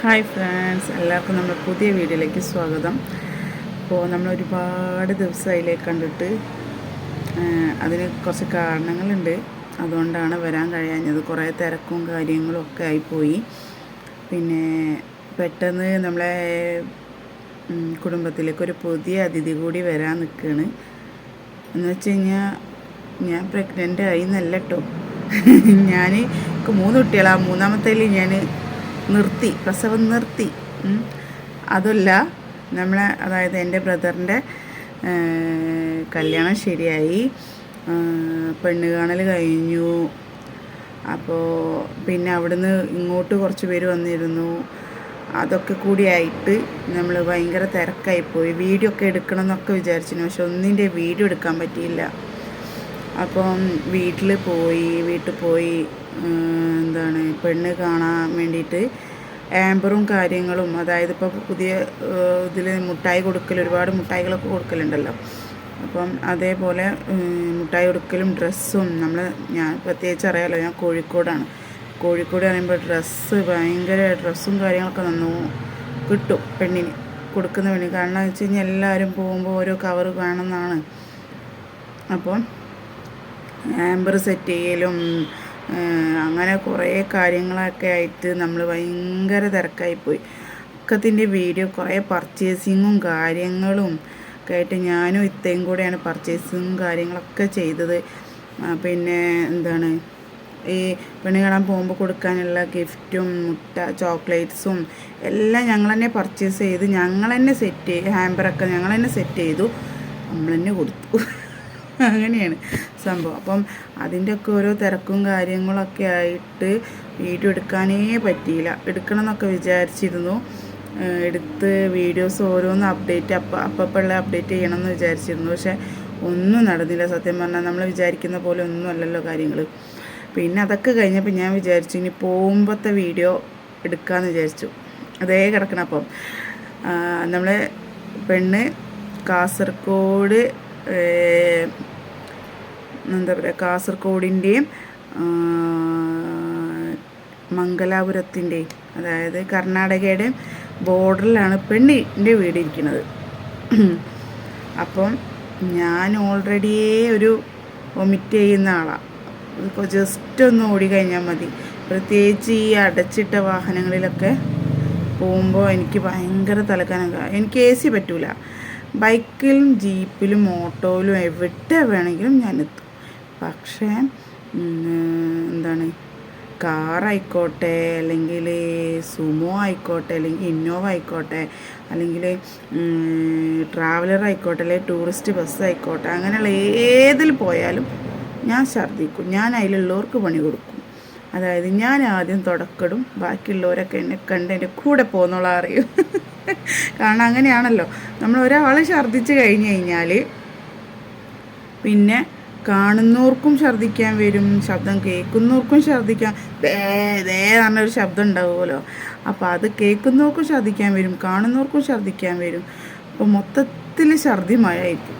Hi friends എല്ലാവർക്കും നമ്മുടെ പുതിയ വീഡിയോയിലേക്ക് സ്വാഗതം. അപ്പോൾ നമ്മൾ ഒരുപാട് ദിവസം അതിലേക്ക് കണ്ടിട്ട് അതിന് കുറച്ച് കാരണങ്ങളുണ്ട്. അതുകൊണ്ടാണ് വരാൻ കഴിയാഞ്ഞത്. കുറേ തിരക്കും കാര്യങ്ങളും ഒക്കെ ആയിപ്പോയി. പിന്നെ പെട്ടെന്ന് നമ്മളെ കുടുംബത്തിലേക്ക് ഒരു പുതിയ അതിഥി കൂടി വരാൻ നിൽക്കുകയാണ്. എന്ന് വെച്ച് കഴിഞ്ഞാൽ ഞാൻ പ്രഗ്നന്റ് ആയി എന്നല്ല കേട്ടോ ഞാൻ മൂന്ന് കുട്ടികളാണ് മൂന്നാമത്തേൽ ഞാൻ നിർത്തി പ്രസവം നിർത്തി. അതല്ല നമ്മളെ അതായത് എന്റെ ബ്രദറിന്റെ കല്യാണം ശരിയായി. പെണ്ണ് കാണൽ കഴിഞ്ഞു. അപ്പോൾ പിന്നെ അവിടുന്ന് ഇങ്ങോട്ട് കുറച്ച് പേര് വന്നിരുന്നു. അതൊക്കെ കൂടിയായിട്ട് നമ്മൾ ഭയങ്കര തിരക്കായിപ്പോയി വീഡിയോ ഒക്കെ എടുക്കണം എന്നൊക്കെ വിചാരിച്ചിരുന്നു. പക്ഷെ ഒന്നിന്റെ വീഡിയോ എടുക്കാൻ പറ്റിയില്ല. അപ്പം വീട്ടിൽ പോയി വീട്ടിൽ പോയി എന്താണ് പെണ്ണ് കാണാൻ വേണ്ടിയിട്ട് ആമ്പറും കാര്യങ്ങളും അതായത് ഇപ്പോൾ പുതിയ ഇതിൽ മുട്ടായി കൊടുക്കൽ ഒരുപാട് മുട്ടായികളൊക്കെ കൊടുക്കലുണ്ടല്ലോ. അപ്പം അതേപോലെ മുട്ടായി കൊടുക്കലും ഡ്രസ്സും നമ്മൾ ഞാൻ പ്രത്യേകിച്ച് അറിയാമല്ലോ ഞാൻ കോഴിക്കോടാണ്. കോഴിക്കോട് പറയുമ്പോൾ ഡ്രസ്സ് ഭയങ്കര ഡ്രസ്സും കാര്യങ്ങളൊക്കെ നന്നു കിട്ടും പെണ്ണിന് കൊടുക്കുന്ന പെണ്ണിന്. കാരണം വെച്ച് കഴിഞ്ഞാൽ എല്ലാവരും പോകുമ്പോൾ ഓരോ കവർ വേണമെന്നാണ്. അപ്പം ആംബർ സെറ്റ് ചെയ്യലും അങ്ങനെ കുറേ കാര്യങ്ങളൊക്കെ ആയിട്ട് നമ്മൾ ഭയങ്കര തിരക്കായിപ്പോയി ഒക്കത്തിന്റെ വീഡിയോ കുറേ പർച്ചേസിങ്ങും കാര്യങ്ങളും ഒക്കെ ആയിട്ട് ഞാനും ഇത്തയും കൂടെയാണ് പർച്ചേസിങ്ങും കാര്യങ്ങളൊക്കെ ചെയ്തത്. പിന്നെ എന്താണ്? ഈ പെണ്ണ് കാണാൻ പോകുമ്പോൾ കൊടുക്കാനുള്ള ഗിഫ്റ്റും മുട്ട ചോക്ലേറ്റ്സും എല്ലാം ഞങ്ങൾ തന്നെ പർച്ചേസ് ചെയ്ത് ഞങ്ങൾ തന്നെ സെറ്റ് ഹാമ്പറൊക്കെ ഞങ്ങൾ തന്നെ സെറ്റ് ചെയ്തു. നമ്മൾ തന്നെ കൊടുത്തു. അങ്ങനെയാണ് സംഭവം. അപ്പം അതിന്റെയൊക്കെ ഓരോ തിരക്കും കാര്യങ്ങളൊക്കെ ആയിട്ട് വീഡിയോ എടുക്കാനേ പറ്റിയില്ല. എടുക്കണം എന്നൊക്കെ വിചാരിച്ചിരുന്നു എടുത്ത് വീഡിയോസ് ഓരോന്ന് അപ്ഡേറ്റ് അപ്പം അപ്പപ്പുള്ള അപ്ഡേറ്റ് ചെയ്യണം എന്ന് വിചാരിച്ചിരുന്നു. പക്ഷേ ഒന്നും നടന്നില്ല. സത്യം പറഞ്ഞാൽ നമ്മൾ വിചാരിക്കുന്ന പോലെ ഒന്നും അല്ലല്ലോ കാര്യങ്ങൾ പിന്നെ അതൊക്കെ കഴിഞ്ഞപ്പോൾ ഞാൻ വിചാരിച്ചു ഇനി പോകുമ്പോഴത്തെ വീഡിയോ എടുക്കാമെന്ന് വിചാരിച്ചു. അതേ കിടക്കണം അപ്പം. നമ്മൾ പെണ്ണ് കാസർഗോഡ് എന്താ പറയുക കാസർഗോഡിന്റെയും മംഗലാപുരത്തിന്റെയും അതായത് കർണാടകയുടെ ബോർഡറിലാണ് പെണ്ണിന്റെ വീടിരിക്കുന്നത് അപ്പം ഞാൻ ഓൾറെഡി ഒരു വൊമിറ്റ് ചെയ്യുന്ന ആളാണ് ഇപ്പോൾ ജസ്റ്റ് ഒന്ന് ഓടിക്കഴിഞ്ഞാൽ മതി. പ്രത്യേകിച്ച് ഈ അടച്ചിട്ട വാഹനങ്ങളിലൊക്കെ പോകുമ്പോൾ എനിക്ക് ഭയങ്കര തലക്കനക എനിക്ക് എ സി പറ്റൂല. ബൈക്കിലും ജീപ്പിലും ഓട്ടോയിലും എവിടെ വേണമെങ്കിലും ഞാൻ എത്തും. പക്ഷേ എന്താണ്? കാറായിക്കോട്ടെ അല്ലെങ്കിൽ സുമോ ആയിക്കോട്ടെ അല്ലെങ്കിൽ ഇന്നോവ ആയിക്കോട്ടെ അല്ലെങ്കിൽ ട്രാവലർ ആയിക്കോട്ടെ അല്ലെങ്കിൽ ടൂറിസ്റ്റ് ബസ് ആയിക്കോട്ടെ അങ്ങനെയുള്ള ഏതിൽ പോയാലും ഞാൻ ഛർദ്ദിക്കും. ഞാൻ അതിലുള്ളവർക്ക് പണി കൊടുക്കും. അതായത് ഞാൻ ആദ്യം തുടക്കിടും ബാക്കിയുള്ളവരൊക്കെ എന്നെ കണ്ട് എന്റെ കൂടെ പോകുന്നുള്ള അറിയും കാരണം അങ്ങനെയാണല്ലോ. നമ്മൾ ഒരാൾ ഛർദ്ദിച്ച് കഴിഞ്ഞ് കഴിഞ്ഞാൽ പിന്നെ കാണുന്നവർക്കും ഛർദ്ദിക്കാൻ വരും ശബ്ദം കേൾക്കുന്നവർക്കും ഛർദ്ദിക്കാൻ ദേ പറഞ്ഞൊരു ശബ്ദം ഉണ്ടാവുമല്ലോ. അപ്പോൾ അത് കേൾക്കുന്നവർക്കും ഛർദ്ദിക്കാൻ വരും കാണുന്നവർക്കും ഛർദ്ദിക്കാൻ വരും. അപ്പോൾ മൊത്തത്തിൽ ഛർദ്ദി മഴയായിരിക്കും.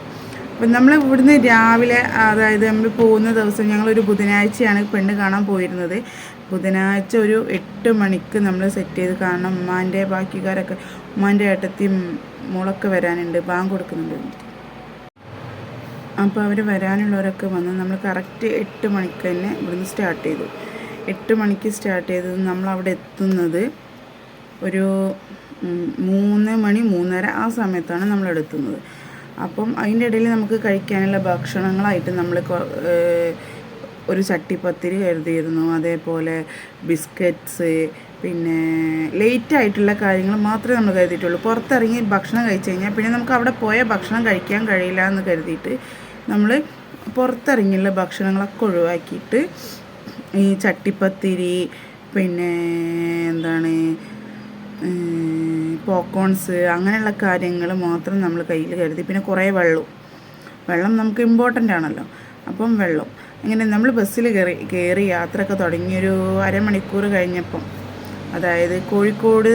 അപ്പം നമ്മൾ ഇവിടുന്ന് രാവിലെ അതായത് നമ്മൾ പോകുന്ന ദിവസം ഞങ്ങളൊരു ബുധനാഴ്ചയാണ് പെണ്ണ് കാണാൻ പോയിരുന്നത്. ബുധനാഴ്ച ഒരു എട്ട് മണിക്ക് നമ്മൾ സെറ്റ് ചെയ്ത് കാണണം. ഉമ്മാന്റെ ബാക്കിക്കാരൊക്കെ ഉമ്മാന്റെ ഏട്ടത്തിയും മോളൊക്കെ വരാനുണ്ട് ബാങ്ക് കൊടുക്കുന്നുണ്ട്. അപ്പോൾ അവർ വരാനുള്ളവരൊക്കെ വന്ന് നമ്മൾ കറക്റ്റ് എട്ട് മണിക്ക് തന്നെ ഇവിടുന്ന് സ്റ്റാർട്ട് ചെയ്തു. എട്ട് മണിക്ക് സ്റ്റാർട്ട് ചെയ്തത് നമ്മൾ അവിടെ എത്തുന്നത് ഒരു മൂന്ന് മണി മൂന്നര ആ സമയത്താണ് നമ്മൾ എത്തുന്നത് അപ്പം അതിന്റെ ഇടയിൽ നമുക്ക് കഴിക്കാനുള്ള ഭക്ഷണങ്ങളായിട്ട് നമ്മൾ ഒരു ചട്ടിപ്പത്തിരി കരുതിയിരുന്നു. അതേപോലെ ബിസ്ക്കറ്റ്സ് പിന്നെ ലേറ്റ് ആയിട്ടുള്ള കാര്യങ്ങൾ മാത്രമേ നമ്മൾ കരുതിയിട്ടുള്ളൂ. പുറത്തിറങ്ങി ഭക്ഷണം കഴിച്ചു കഴിഞ്ഞാൽ പിന്നെ നമുക്ക് അവിടെ പോയ ഭക്ഷണം കഴിക്കാൻ കഴിയില്ല എന്ന് കരുതിയിട്ട് നമ്മൾ പുറത്തിറങ്ങിയുള്ള ഭക്ഷണങ്ങളൊക്കെ ഒഴിവാക്കിയിട്ട് ഈ ചട്ടിപ്പത്തിരി പിന്നെ എന്താണ് പോക്കോൺസ് അങ്ങനെയുള്ള കാര്യങ്ങൾ മാത്രം നമ്മൾ കയ്യിൽ കരുതി. പിന്നെ കുറേ വെള്ളവും വെള്ളം നമുക്ക് ഇമ്പോർട്ടന്റ് ആണല്ലോ. അപ്പം വെള്ളം. അങ്ങനെ നമ്മൾ ബസ്സിൽ കയറി കയറി യാത്രയൊക്കെ തുടങ്ങിയൊരു അരമണിക്കൂർ കഴിഞ്ഞപ്പം അതായത് കോഴിക്കോട്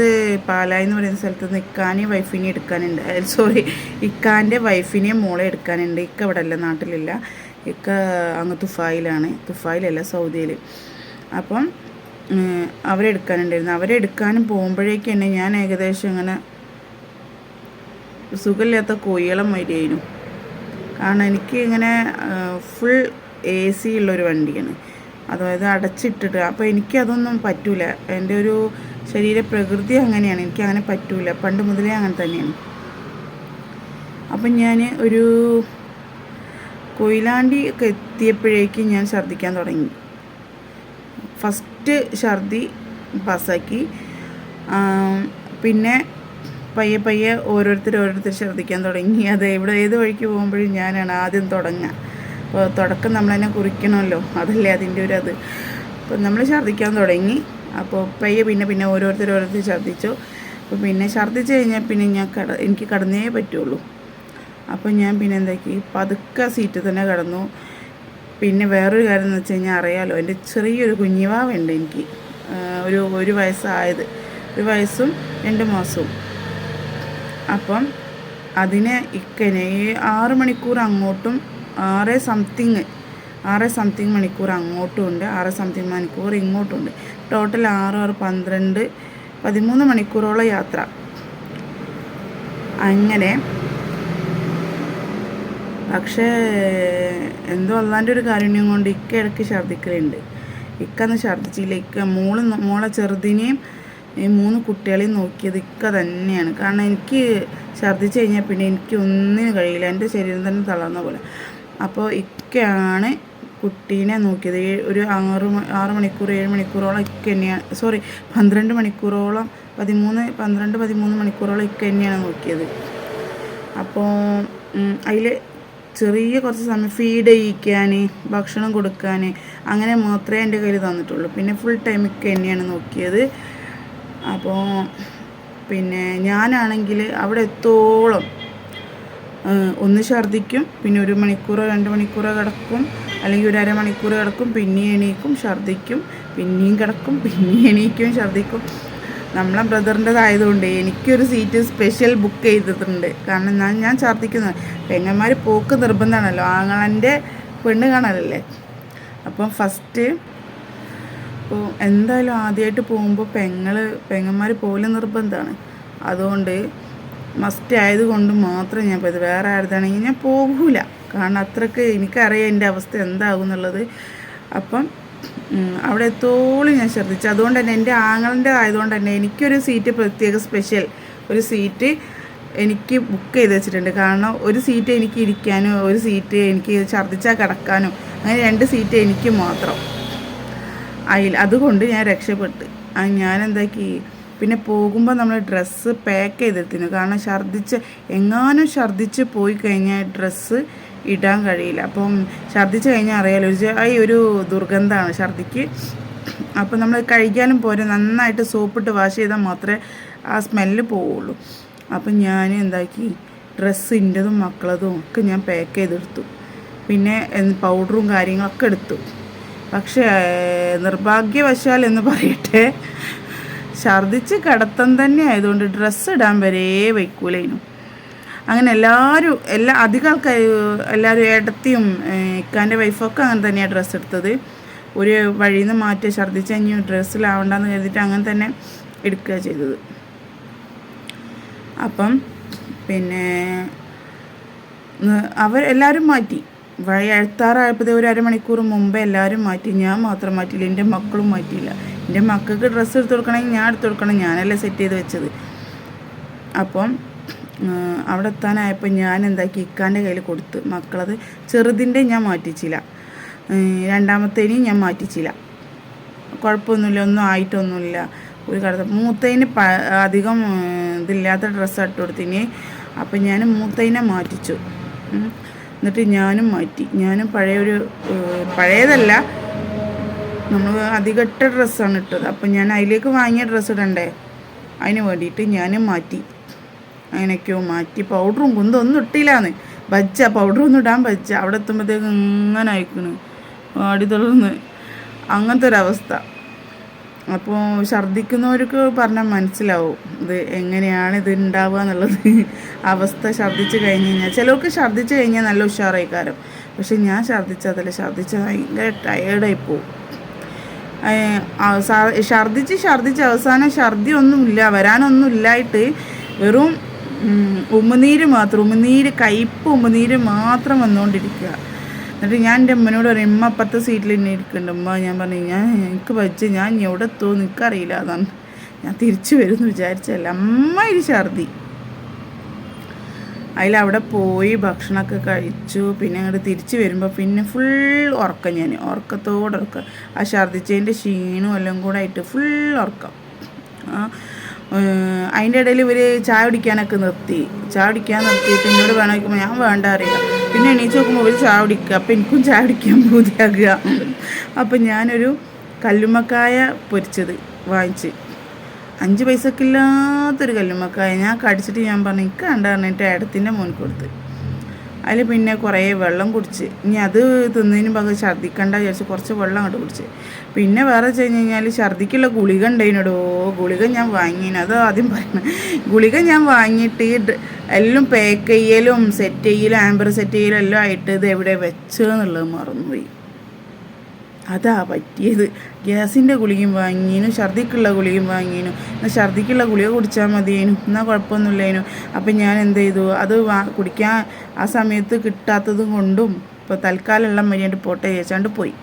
പാലായി എന്ന് പറയുന്ന സ്ഥലത്ത് നിന്ന് ഇക്കാനെയും വൈഫിനെയും എടുക്കാനുണ്ട്. സോറി ഇക്കാന്റെ വൈഫിനെ മോളെ എടുക്കാനുണ്ട്. ഇക്ക ഇവിടെ അല്ല നാട്ടിലില്ല. ഇക്ക അങ്ങ് തുഫായിലാണ്. തുഫായിലല്ല സൗദിയിൽ അപ്പം അവരെടുക്കാനുണ്ടായിരുന്നു അവരെ എടുക്കാനുണ്ടായിരുന്നു. അവരെ എടുക്കാനും പോകുമ്പോഴേക്ക് തന്നെ ഞാൻ ഏകദേശം ഇങ്ങനെ സുഖമില്ലാത്ത കോയിളം വരികയായിരുന്നു കാരണം എനിക്ക് ഇങ്ങനെ ഫുൾ എ സി ഉള്ളൊരു വണ്ടിയാണ്. അതായത് അടച്ചിട്ടിട്ട്. അപ്പോൾ എനിക്കതൊന്നും പറ്റൂല. എന്റെ ഒരു ശരീര പ്രകൃതി അങ്ങനെയാണ്. എനിക്ക് അങ്ങനെ പറ്റൂല. പണ്ട് മുതലേ അങ്ങനെ തന്നെയാണ്. അപ്പം ഞാൻ ഒരു കൊയിലാണ്ടി ഒക്കെ എത്തിയപ്പോഴേക്കും ഞാൻ ഛർദ്ദിക്കാൻ തുടങ്ങി. ഫസ്റ്റ് ഛർദി പാസ്സാക്കി. പിന്നെ പയ്യെ പയ്യെ ഓരോരുത്തർ ഓരോരുത്തർ ഛർദ്ദിക്കാൻ തുടങ്ങി. അത് എവിടെ ഏത് വഴിക്ക് പോകുമ്പോഴും ഞാനാണ് ആദ്യം തുടങ്ങുക. അപ്പോൾ തുടക്കം നമ്മൾ തന്നെ കുറിക്കണമല്ലോ. അതല്ലേ അതിന്റെ ഒരു അത്. അപ്പോൾ നമ്മൾ ഛർദ്ദിക്കാൻ തുടങ്ങി. അപ്പോൾ പയ്യെ പിന്നെ പിന്നെ ഓരോരുത്തർ ഓരോരുത്തർ ഛർദ്ദിച്ചു. അപ്പോൾ പിന്നെ ഛർദ്ദിച്ച് കഴിഞ്ഞാൽ പിന്നെ ഞാൻ കട എനിക്ക് കടന്നേ പറ്റുള്ളൂ. അപ്പോൾ ഞാൻ പിന്നെ എന്താക്കി? പതുക്കെ സീറ്റ് തന്നെ കിടന്നു. പിന്നെ വേറൊരു കാര്യം എന്ന് വെച്ച് കഴിഞ്ഞാൽ അറിയാമല്ലോ എന്റെ ചെറിയൊരു കുഞ്ഞിവാവുണ്ട് എനിക്ക്. ഒരു ഒരു വയസ്സായത്. ഒരു വയസ്സും രണ്ട് മാസവും. അപ്പം അതിനെ ഇക്കനെ ആറ് മണിക്കൂർ അങ്ങോട്ടും ആറ് സംതിങ് ആറ് സംതിങ് മണിക്കൂർ അങ്ങോട്ടും ഉണ്ട് ആറ് സംതിങ് മണിക്കൂർ ഇങ്ങോട്ടും ഉണ്ട് ടോട്ടൽ ആറ് ആറ് പന്ത്രണ്ട് പതിമൂന്ന് മണിക്കൂറോളം യാത്ര. അങ്ങനെ. പക്ഷേ എന്തോ അല്ലാന്റെ ഒരു കാരുണ്യം കൊണ്ട് ഇക്ക ഇടയ്ക്ക് ഛർദ്ദിക്കലുണ്ട്. ഇക്കന്ന് ഛർദ്ദിച്ചില്ല. ഇക്ക മോൾ മോളെ ചെറുതിനെയും ഈ മൂന്ന് കുട്ടികളെയും നോക്കിയത് ഇക്ക തന്നെയാണ്. കാരണം എനിക്ക് ഛർദ്ദിച്ച് കഴിഞ്ഞാൽ പിന്നെ എനിക്ക് ഒന്നിനും കഴിയില്ല. എന്റെ ശരീരം തന്നെ തളർന്ന പോലെ. അപ്പോൾ ഇക്കയാണ് കുട്ടീനെ നോക്കിയത്. ഒരു ആറ് ആറ് മണിക്കൂർ ഏഴ് മണിക്കൂറോളം ഇക്ക തന്നെയാണ് സോറി പന്ത്രണ്ട് മണിക്കൂറോളം പതിമൂന്ന് പന്ത്രണ്ട് പതിമൂന്ന് മണിക്കൂറോളം ഇക്ക തന്നെയാണ് നോക്കിയത്. അപ്പോൾ അതിൽ ചെറിയ കുറച്ച് സമയം ഫീഡ് ചെയ്യിക്കാൻ ഭക്ഷണം കൊടുക്കാൻ അങ്ങനെ മാത്രമേ എന്റെ കയ്യിൽ തന്നിട്ടുള്ളൂ. പിന്നെ ഫുൾ ടൈം ഇക്ക തന്നെയാണ് നോക്കിയത്. അപ്പോൾ പിന്നെ ഞാനാണെങ്കിൽ അവിടെ എത്തോളം ഒന്ന് ഛർദ്ദിക്കും പിന്നെ ഒരു മണിക്കൂറോ രണ്ട് മണിക്കൂറോ കിടക്കും അല്ലെങ്കിൽ ഒരു അരമണിക്കൂർ കിടക്കും പിന്നെയും എണീക്കും ഛർദ്ദിക്കും പിന്നെയും കിടക്കും പിന്നെയും എണീക്കും ഛർദ്ദിക്കും. നമ്മളെ ബ്രദറിന്റെതായതുകൊണ്ട് എനിക്കൊരു സീറ്റ് സ്പെഷ്യൽ ബുക്ക് ചെയ്തിട്ടുണ്ട്. കാരണം ഞാൻ ഞാൻ ഛർദ്ദിക്കുന്നത്. പെങ്ങന്മാർ പോക്ക് നിർബന്ധമാണല്ലോ. ആങ്ങളന്റെ പെണ്ണ് കാണലല്ലേ അപ്പം ഫസ്റ്റ് അപ്പോൾ എന്തായാലും ആദ്യമായിട്ട് പോകുമ്പോൾ പെങ്ങൾ പെങ്ങന്മാർ പോലും നിർബന്ധമാണ്. അതുകൊണ്ട് മസ്റ്റ് ആയതുകൊണ്ട് മാത്രം ഞാൻ പോയത്. വേറെ ആരുതാണെങ്കിൽ ഞാൻ പോകൂല. കാരണം അത്രയ്ക്ക് എനിക്കറിയാം എന്റെ അവസ്ഥ എന്താകും എന്നുള്ളത് അപ്പം അവിടെ എത്തോളം ഞാൻ ശ്രദ്ധിച്ചു. അതുകൊണ്ട് തന്നെ എന്റെ ആങ്ങളുടെ ആയതുകൊണ്ട് തന്നെ എനിക്കൊരു സീറ്റ് പ്രത്യേക സ്പെഷ്യൽ. ഒരു സീറ്റ് എനിക്ക് ബുക്ക് ചെയ്ത് വെച്ചിട്ടുണ്ട്. കാരണം ഒരു സീറ്റ് എനിക്ക് ഇരിക്കാനും ഒരു സീറ്റ് എനിക്ക് ഛർദ്ദിച്ചാൽ കിടക്കാനും അങ്ങനെ രണ്ട് സീറ്റ് എനിക്ക് മാത്രം. അതിൽ അതുകൊണ്ട് ഞാൻ രക്ഷപ്പെട്ട്. ഞാൻ എന്താക്കി പിന്നെ പോകുമ്പോൾ നമ്മൾ ഡ്രസ്സ് പാക്ക് ചെയ്തെടുത്തിന് കാരണം ഛർദ്ദിച്ച് എങ്ങാനും ഛർദ്ദിച്ച് പോയി കഴിഞ്ഞാൽ ഡ്രസ്സ് ഇടാൻ കഴിയില്ല. അപ്പം ഛർദ്ദിച്ച് കഴിഞ്ഞാൽ അറിയാലോ ഒരു ഈ ഒരു ദുർഗന്ധമാണ് ഛർദ്ദിക്ക് അപ്പം നമ്മൾ കഴിക്കാനും പോരെ നന്നായിട്ട് സോപ്പിട്ട് വാഷ് ചെയ്താൽ മാത്രമേ ആ സ്മെല്ല് പോവുള്ളൂ. അപ്പം ഞാൻ എന്താക്കി ഡ്രസ്സ് ഇന്റെതും മക്കളതും ഒക്കെ ഞാൻ പാക്ക് ചെയ്തെടുത്തു. പിന്നെ പൗഡറും കാര്യങ്ങളൊക്കെ എടുത്തു. പക്ഷേ നിർഭാഗ്യവശാൽ എന്ന് പറയട്ടെ ഛർദിച്ച് കിടത്തം തന്നെ ആയതുകൊണ്ട് ഡ്രസ്സ് ഇടാൻ വരെ വയ്ക്കൂലേനു അങ്ങനെ എല്ലാവരും എല്ലാ അധികം ആൾക്കാർ എല്ലാവരും ഏട്ടത്തിയും ഇക്കാന്റെ വൈഫൊക്കെ അങ്ങനെ തന്നെയാണ് ഡ്രസ്സ് എടുത്തത്. ഒരു വഴിയിൽ നിന്ന് മാറ്റി ഛർദ്ദിച്ച് കഴിഞ്ഞ് ഡ്രസ്സിലാവണ്ടെന്ന് കരുതിയിട്ട് അങ്ങനെ തന്നെ എടുക്കുക ചെയ്തത്. അപ്പം പിന്നെ ന്ന് അവർ എല്ലാവരും മാറ്റി. വഴി എഴുത്താറായപ്പോഴത്തെ ഒരു അരമണിക്കൂർ മുമ്പേ എല്ലാവരും മാറ്റി. ഞാൻ മാത്രം മാറ്റിയില്ല. എന്റെ മക്കളും മാറ്റിയില്ല. എന്റെ മക്കൾക്ക് ഡ്രസ്സ് എടുത്ത് കൊടുക്കണമെങ്കിൽ ഞാൻ എടുത്ത് കൊടുക്കണം. ഞാനല്ലേ സെറ്റ് ചെയ്ത് വെച്ചത്. അപ്പം അവിടെ എത്താനായപ്പോൾ ഞാൻ എന്താക്കി ഇക്കാന്റെ കയ്യിൽ കൊടുത്ത്. മക്കളത് ചെറുതിന്റെ ഞാൻ മാറ്റിച്ചില്ല. രണ്ടാമത്തേനും ഞാൻ മാറ്റിച്ചില്ല. കുഴപ്പമൊന്നുമില്ല ഒന്നും ആയിട്ടൊന്നുമില്ല. ഒരു കടത്ത മൂത്തതിന് പ അധികം ഇതില്ലാത്ത ഡ്രസ്സ് ഇട്ട് കൊടുത്തിന്. അപ്പം ഞാൻ മൂത്തതിനെ മാറ്റിച്ചു. എന്നിട്ട് ഞാനും മാറ്റി. ഞാനും പഴയൊരു പഴയതല്ല നമ്മൾ അധികട്ട ഡ്രസ്സാണ് ഇട്ടത്. അപ്പം ഞാൻ അതിലേക്ക് വാങ്ങിയ ഡ്രസ്സ് ഇടണ്ടേ? അതിന് വേണ്ടിയിട്ട് ഞാൻ മാറ്റി. അങ്ങനെയൊക്കെയോ മാറ്റി പൗഡറും കുന്തും ഒന്നും ഇട്ടില്ലാന്ന്. ബജ്ജ പൗഡറൊന്നും ഇടാൻ ബജ്ജ. അവിടെ എത്തുമ്പോഴത്തേക്ക് ഇങ്ങനെ അയക്കണ് ആടി തുടർന്ന് അങ്ങനത്തെ ഒരവസ്ഥ അപ്പോൾ ഛർദ്ദിക്കുന്നവർക്ക് പറഞ്ഞാൽ മനസ്സിലാവും. ഇത് എങ്ങനെയാണ് ഇത് ഉണ്ടാവുക എന്നുള്ളത്. അവസ്ഥ ഛർദ്ദിച്ച് കഴിഞ്ഞ് കഴിഞ്ഞാൽ ചിലർക്ക് ഛർദ്ദിച്ച് കഴിഞ്ഞാൽ നല്ല ഉഷാറായി കാരം. പക്ഷെ ഞാൻ ഛർദ്ദിച്ചതല്ല ഛർദ്ദിച്ച ഭയങ്കര ടയേർഡായി പോവും. ഛർദിച്ച് ഛർദ്ദിച്ച് അവസാനം ഛർദി ഒന്നുമില്ല വരാനൊന്നും ഇല്ലായിട്ട് വെറും ഉമ്മനീര് മാത്രം ഉമ്മനീര് കയ്പ്പ് ഉമ്മനീര് മാത്രം വന്നുകൊണ്ടിരിക്കുക. എന്നിട്ട് ഞാൻ എന്റെ അമ്മനോട് പറയും ഉമ്മ അപ്പുറത്തെ സീറ്റിൽ തന്നെ ഇരിക്കുന്നുണ്ട്. ഉമ്മ ഞാൻ പറഞ്ഞു ഞാൻ എനിക്ക് വെച്ച് ഞാൻ എവിടെ എത്തുമോ എനിക്കറിയില്ല അതാണ് ഞാൻ തിരിച്ചു വരുമെന്ന് വിചാരിച്ചല്ല അമ്മ ഒരു ഛർദി അതിലവിടെ പോയി ഭക്ഷണമൊക്കെ കഴിച്ചു. പിന്നെ അങ്ങോട്ട് തിരിച്ചു വരുമ്പോൾ പിന്നെ ഫുൾ ഉറക്കം ഞാൻ ഉറക്കത്തോടെ ഉറക്കം. ആ ഛർദ്ദിച്ചതിന്റെ ക്ഷീണവും എല്ലാം കൂടെ ആയിട്ട് ഫുൾ ഉറക്കം. അതിന്റെ ഇടയിൽ ഇവർ ചായ കുടിക്കാനൊക്കെ നിർത്തി. ചായ കുടിക്കാൻ നിർത്തിയിട്ട് എന്നോട് വേണം വയ്ക്കുമ്പോൾ ഞാൻ വേണ്ട അറിയാം. പിന്നെ എണീച്ച് നോക്കുമ്പോൾ ഇവർ ചായ കുടിക്കുക അപ്പം എനിക്കും ചായ കുടിക്കാൻ പൂതിയാകുക. അപ്പം ഞാനൊരു കല്ലുമ്മക്കായ പൊരിച്ചത് വാങ്ങിച്ച്. അഞ്ച് പൈസക്കില്ലാത്തൊരു കല്ലുമ്മക്കായ ഞാൻ കടിച്ചിട്ട് ഞാൻ പറഞ്ഞു കണ്ട പറഞ്ഞിട്ട് ഏടത്തിന്റെ മോൻ കൊടുത്ത്. അതിൽ പിന്നെ കുറേ വെള്ളം കുടിച്ച് ഇനി അത് തിന്നതിന് പകരം ഛർദ്ദിക്കണ്ട വിചാരിച്ച് കുറച്ച് വെള്ളം അങ്ങോട്ട് കുടിച്ച്. പിന്നെ വേറെ വെച്ച് കഴിഞ്ഞ് കഴിഞ്ഞാൽ ഛർദ്ദിക്കുള്ള ഗുളിക ഉണ്ടായിനോടോ? ഗുളിക ഞാൻ വാങ്ങിന്. അത് ആദ്യം പറയണം. ഗുളിക ഞാൻ വാങ്ങിയിട്ട് എല്ലാം പാക്ക് ചെയ്യലും സെറ്റ് ചെയ്യലും ആംബർ സെറ്റ് ചെയ്യലും എല്ലാം ആയിട്ട് ഇത് എവിടെ വെച്ചെന്നുള്ളത് മറന്നുപോയി. അതാ പറ്റിയത്. ഗ്യാസിന്റെ ഗുളികയും വാങ്ങിയനും ഛർദിക്കുള്ള ഗുളികയും വാങ്ങിയനും. എന്നാൽ ഛർദിക്കുള്ള ഗുളിക കുടിച്ചാൽ മതിയേനു. എന്നാൽ കുഴപ്പമൊന്നുമില്ലേനു. അപ്പം ഞാൻ എന്ത് ചെയ്തു? അത് കുടിക്കാൻ ആ സമയത്ത് കിട്ടാത്തത് കൊണ്ടും ഇപ്പോൾ തൽക്കാലം എല്ലാം മര്യാദ പോട്ടെ ചേച്ചാണ്ട് പോയി.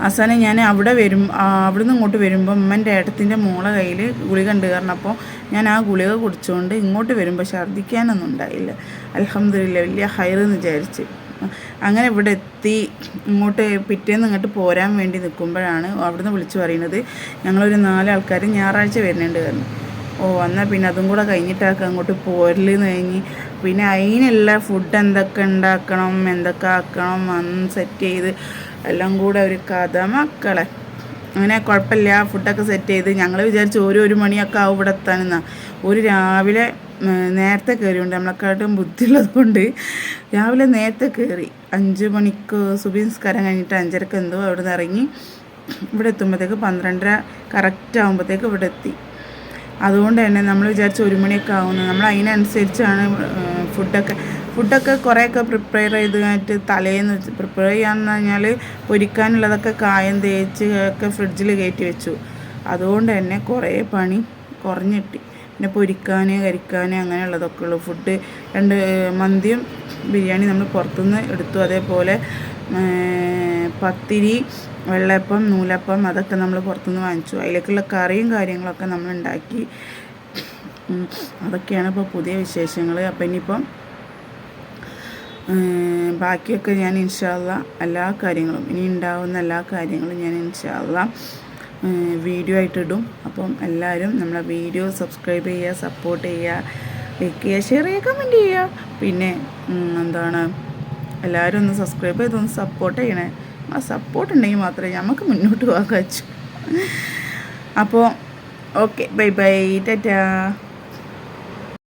അവസാനം ഞാൻ അവിടെ വരും അവിടുന്ന് ഇങ്ങോട്ട് വരുമ്പോൾ ഉമ്മന്റെ ഏട്ടത്തിന്റെ മോളെ കയ്യിൽ ഗുളിക ഉണ്ട് കാരണം അപ്പോൾ ഞാൻ ആ ഗുളിക കുടിച്ചുകൊണ്ട് ഇങ്ങോട്ട് വരുമ്പോൾ ഛർദ്ദിക്കാനൊന്നും ഉണ്ടായില്ല. അലഹമില്ല വലിയ ഹൈറെന്ന് വിചാരിച്ച്. അങ്ങനെ ഇവിടെ എത്തി ഇങ്ങോട്ട് പിറ്റേന്ന് ഇങ്ങോട്ട് പോരാൻ വേണ്ടി നിൽക്കുമ്പോഴാണ് അവിടുന്ന് വിളിച്ചു പറയുന്നത്. ഞങ്ങളൊരു നാലാൾക്കാർ ഞായറാഴ്ച വരുന്നുണ്ട് കാരണം ഓ എന്നാൽ പിന്നെ അതും കൂടെ കഴിഞ്ഞിട്ടാക്കുക അങ്ങോട്ട് പോരലെന്ന് കഴിഞ്ഞ്. പിന്നെ അതിനുള്ള ഫുഡ് എന്തൊക്കെ ഉണ്ടാക്കണം എന്തൊക്കെ ആക്കണം അന്ന് സെറ്റ് ചെയ്ത് എല്ലാം കൂടെ ഒരു കഥ. മക്കളെ അങ്ങനെ കുഴപ്പമില്ല. ഫുഡൊക്കെ സെറ്റ് ചെയ്ത് ഞങ്ങൾ വിചാരിച്ചു ഒരു ഒരു മണിയൊക്കെ ആവും ഇവിടെ എത്താനെന്നാണ് ഒരു രാവിലെ നേരത്തെ കയറിയുണ്ട് നമ്മളെക്കാട്ടും ബുദ്ധിയുള്ളത് കൊണ്ട് രാവിലെ നേരത്തെ കയറി അഞ്ച് മണിക്ക് സുബിൻസ്കാരം കഴിഞ്ഞിട്ട് അഞ്ചരക്ക് എന്തോ അവിടെ നിന്ന് ഇറങ്ങി ഇവിടെ എത്തുമ്പോഴത്തേക്ക് പന്ത്രണ്ടര കറക്റ്റ് ആകുമ്പോഴത്തേക്ക് ഇവിടെ എത്തി. അതുകൊണ്ട് തന്നെ നമ്മൾ വിചാരിച്ച ഒരു മണിയൊക്കെ ആവുന്നത് നമ്മൾ അതിനനുസരിച്ചാണ് ഫുഡൊക്കെ ഫുഡൊക്കെ കുറേയൊക്കെ പ്രിപ്പയർ ചെയ്തിട്ട് തലേന്ന് പ്രിപ്പയർ ചെയ്യാമെന്ന് പറഞ്ഞാൽ പൊരിക്കാനുള്ളതൊക്കെ കായം തേച്ച് ഒക്കെ ഫ്രിഡ്ജിൽ കയറ്റി വെച്ചു. അതുകൊണ്ട് തന്നെ കുറേ പണി കുറഞ്ഞിട്ടി. പിന്നെ പൊരിക്കാൻ കരിക്കാൻ അങ്ങനെയുള്ളതൊക്കെ ഉള്ളു. ഫുഡ് രണ്ട് മന്തിയും ബിരിയാണി നമ്മൾ പുറത്തുനിന്ന് എടുത്തു. അതേപോലെ പത്തിരി വെള്ളപ്പം നൂലപ്പം അതൊക്കെ നമ്മൾ പുറത്തുനിന്ന് വാങ്ങിച്ചു. അതിലേക്കുള്ള കറിയും കാര്യങ്ങളൊക്കെ നമ്മൾ ഉണ്ടാക്കി. അതൊക്കെയാണ് ഇപ്പോൾ പുതിയ വിശേഷങ്ങൾ. അപ്പം ഇനിയിപ്പം ബാക്കിയൊക്കെ ഞാൻ ഇൻഷാല്ല എല്ലാ കാര്യങ്ങളും ഇനി ഉണ്ടാവുന്ന എല്ലാ കാര്യങ്ങളും ഞാൻ ഇൻഷാല്ല വീഡിയോ ആയിട്ട് ഇടും അപ്പം എല്ലാവരും നമ്മളെ വീഡിയോ സബ്സ്ക്രൈബ് ചെയ്യുക സപ്പോർട്ട് ചെയ്യുക ലൈക്ക് ചെയ്യുക ഷെയർ ചെയ്യുക കമന്റ് ചെയ്യുക. പിന്നെ എന്താണ് എല്ലാവരും ഒന്ന് സബ്സ്ക്രൈബ് ചെയ്തൊന്ന് സപ്പോർട്ട് ചെയ്യണേ. ആ സപ്പോർട്ട് ഉണ്ടെങ്കിൽ മാത്രമേ നമുക്ക് മുന്നോട്ട് പോകാൻ കഴിച്ചു അപ്പോൾ ഓക്കെ ബൈ ബൈ ടാറ്റാ